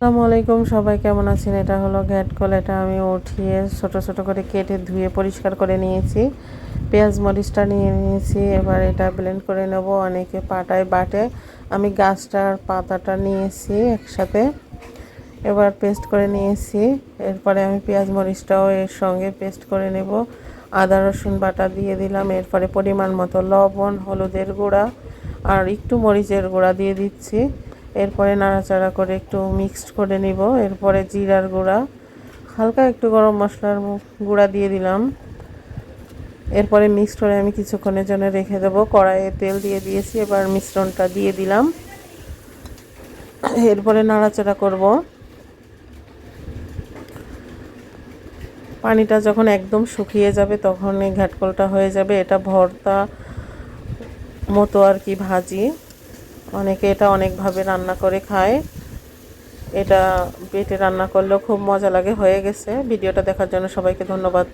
আসসালামু আলাইকুম, সবাই কেমন আছেন? এটা হলো ঘ্যাটকল এটা আমি উঠিয়ে ছোট ছোট করে কেটে ধুয়ে পরিষ্কার করে নিয়েছি। পেঁয়াজ মরিচটা নিয়ে নিয়েছি, এবার এটা ব্লেন্ড করে নেব। অনেকে পাটায় বাটে। আমি গাছটার পাতাটা নিয়েছি একসাথে। এবার পেস্ট করে নিয়েছি। এরপরে আমি পেঁয়াজ মরিচটাও এর সঙ্গে পেস্ট করে নেব। আদা, রসুন বাটা দিয়ে দিলাম। এরপরে পরিমাণ মতো লবণ, হলুদের গুঁড়া আর একটু মরিচের গুঁড়া দিয়ে দিচ্ছি। এরপরে নাড়াচাড়া করে একটু মিক্সড করে নিব। এরপরে জিরার গুঁড়া, হালকা একটু গরম মশলার গুঁড়া দিয়ে দিলাম। এরপরে মিক্সড করে আমি কিছুক্ষণের জন্য রেখে দেবো। কড়াইয়ে তেল দিয়ে দিয়েছি, এবার মিশ্রণটা দিয়ে দিলাম। এরপরে নাড়াচাড়া করব। পানিটা যখন একদম শুকিয়ে যাবে তখন এই ঘাটকলটা হয়ে যাবে। এটা ভর্তা মতো আর কি ভাজি। অনেকে এটা অনেকভাবে রান্না করে খায়। এটা পেটে রান্না করলেও খুব মজা লাগে, হয়ে গেছে। ভিডিওটা দেখার জন্য সবাইকে ধন্যবাদ।